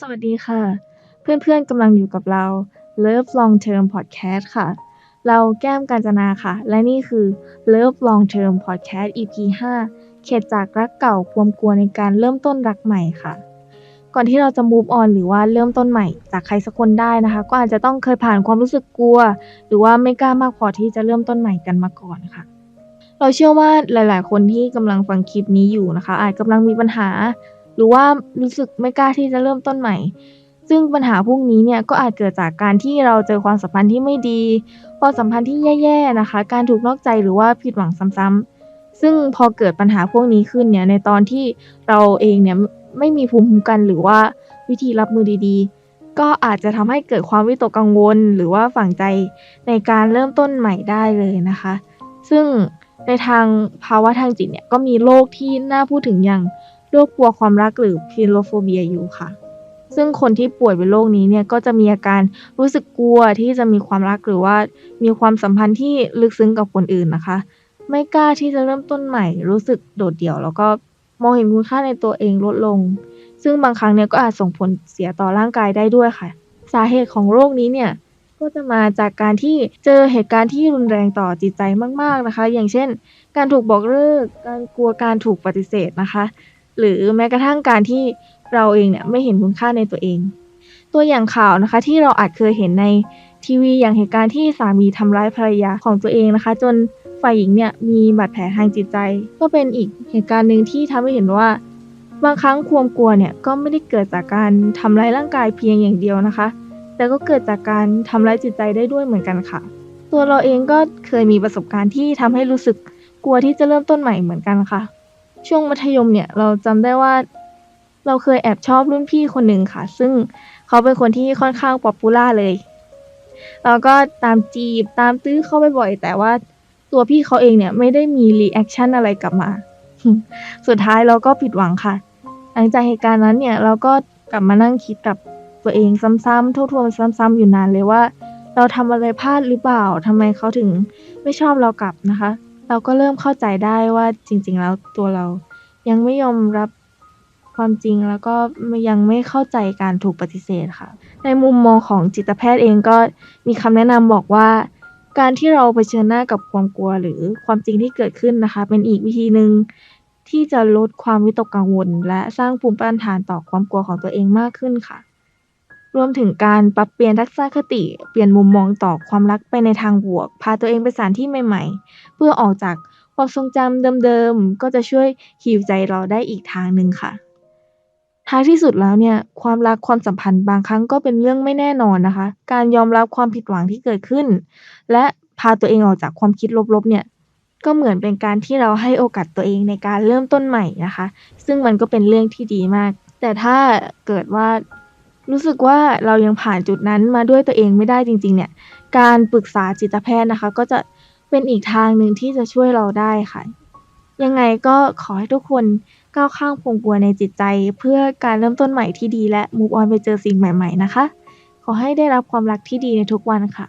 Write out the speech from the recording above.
สวัสดีค่ะ เพื่อนๆกำลังอยู่กับเรา Love Long Term Podcast ค่ะ เราแก้มกาญจนาค่ะ และนี่คือ Love Long Term Podcast EP 5 เข็ดจากรักเก่าความกลัวในการเริ่มต้นรักใหม่ค่ะ ก่อนที่เราจะ move on หรือว่าเริ่มต้นใหม่ จากใครสักคนได้นะคะ ก็อาจจะต้องเคยผ่านความรู้สึกกลัว หรือว่าไม่กล้ามากพอที่จะเริ่มต้นใหม่กันมาก่อนค่ะเราเชื่อว่าหลาย ๆ คนที่กำลังฟังคลิปนี้อยู่นะคะ อาจกำลังมีปัญหา หรือว่ารู้สึกไม่กล้าที่จะเริ่มต้นใหม่ ซึ่งปัญหาพวกนี้เนี่ยก็อาจเกิดจากการที่เราเจอความสัมพันธ์ที่ไม่ดี ความสัมพันธ์ที่แย่ๆนะคะ การถูกนอกใจหรือว่าผิดหวังซ้ำๆซึ่งพอเกิดปัญหาพวกนี้ขึ้นเนี่ยในตอนที่เราเองเนี่ยไม่มีภูมิคุ้มกันหรือว่าวิธีรับมือดีๆ ก็อาจจะทำให้เกิดความวิตกกังวล หรือว่าฝังใจในการเริ่มต้นใหม่ได้เลยนะคะ ซึ่งในทางภาวะทางจิตเนี่ยก็มีโรคที่น่าพูดถึงอย่าง โรคกลัวความรักหรือ philophobia อยู่ค่ะ ซึ่งคนที่ป่วยเป็นโรคนี้เนี่ยก็จะมีอาการรู้สึกกลัวที่จะมีความรักหรือว่ามีความสัมพันธ์ที่ลึกซึ้งกับคนอื่นนะคะ ไม่กล้าที่จะเริ่มต้นใหม่ รู้สึกโดดเดี่ยว แล้วก็มองเห็นคุณค่าในตัวเองลดลง ซึ่งบางครั้งเนี่ยก็อาจส่งผลเสียต่อร่างกายได้ด้วยค่ะ สาเหตุของโรคนี้เนี่ยก็จะมาจากการที่เจอเหตุการณ์ที่รุนแรงต่อจิตใจมาก ๆนะคะ อย่างเช่น การถูกบอกเลิก การกลัวการถูกปฏิเสธนะคะ หรือแม้กระทั่งการที่เราเองเนี่ยไม่เห็นคุณค่าในตัวเอง ตัวอย่างข่าวนะคะที่เราอาจเคยเห็นในทีวีอย่างเหตุการณ์ที่สามีทำร้ายภรรยาของตัวเองนะคะ จนฝ่ายหญิงเนี่ยมีบาดแผลทางจิตใจ ก็เป็นอีกเหตุการณ์หนึ่งที่ทำให้เห็นว่า บางครั้งความกลัวเนี่ยก็ไม่ได้เกิดจากการทำร้ายร่างกายเพียงอย่างเดียวนะคะ แต่ก็เกิดจากการทำร้ายจิตใจได้ด้วยเหมือนกันค่ะ ตัวเราเองก็เคยมีประสบการณ์ที่ทำให้รู้สึกกลัวที่จะเริ่มต้นใหม่เหมือนกันค่ะ ช่วงมัธยมเนี่ยเราจำได้ว่า เราเคยแอบชอบรุ่นพี่คนหนึ่งค่ะ ซึ่งเขาเป็นคนที่ค่อนข้างป๊อปปูล่าเลย เราก็ตามจีบตามตื้อเข้าไปบ่อย แต่ว่าตัวพี่เขาเองเนี่ยไม่ได้มีรีแอคชั่นอะไรกลับมา สุดท้ายเราก็ผิดหวังค่ะ หลังจากเหตุการณ์นั้นเนี่ยเราก็กลับมานั่งคิดกับตัวเองซ้ำๆทบทวนซ้ำๆอยู่นานเลยว่า เราทำอะไรพลาดหรือเปล่าทำไมเขาถึงไม่ชอบเรากลับนะคะ เราก็เริ่มเข้าใจได้ว่าจริง ๆ แล้วตัวเรายังไม่ยอมรับความจริงแล้วก็ยังไม่เข้าใจการถูกปฏิเสธค่ะ ในมุมมองของจิตแพทย์เองก็มีคำแนะนำบอกว่า การที่เราเผชิญหน้ากับความกลัวหรือความจริงที่เกิดขึ้นนะคะ เป็นอีกวิธีหนึ่งที่จะลดความวิตกกังวล และสร้างภูมิต้านทานต่อความกลัวของตัวเองมากขึ้นค่ะ รวมถึงการปรับเปลี่ยนทัศนคติ เปลี่ยนมุมมองต่อความรักไปในทางบวก พาตัวเองไปสถานที่ใหม่ ๆ เพื่อออกจากความทรงจำเดิม ๆ ก็จะช่วยฮีลใจเราได้อีกทางหนึ่งค่ะ ท้ายที่สุดแล้วเนี่ย ความรักความสัมพันธ์บางครั้งก็เป็นเรื่องไม่แน่นอนนะคะ การยอมรับความผิดหวังที่เกิดขึ้น และพาตัวเองออกจากความคิดลบ ๆ เนี่ยก็เหมือนเป็นการที่เราให้โอกาสตัวเองในการเริ่มต้นใหม่นะคะ ซึ่งมันก็เป็นเรื่องที่ดีมาก แต่ถ้าเกิดว่า รู้สึกว่าเรายังผ่านจุดนั้นมาด้วยตัวเองไม่ได้จริง ๆ เนี่ย การปรึกษาจิตแพทย์นะคะ ก็จะเป็นอีกทางหนึ่งที่จะช่วยเราได้ค่ะ ยังไงก็ขอให้ทุกคนก้าวข้ามความกลัวในจิตใจ เพื่อการเริ่มต้นใหม่ที่ดีและ move on ไปเจอสิ่งใหม่ ๆ นะคะ ขอให้ได้รับความรักที่ดีในทุกวันค่ะ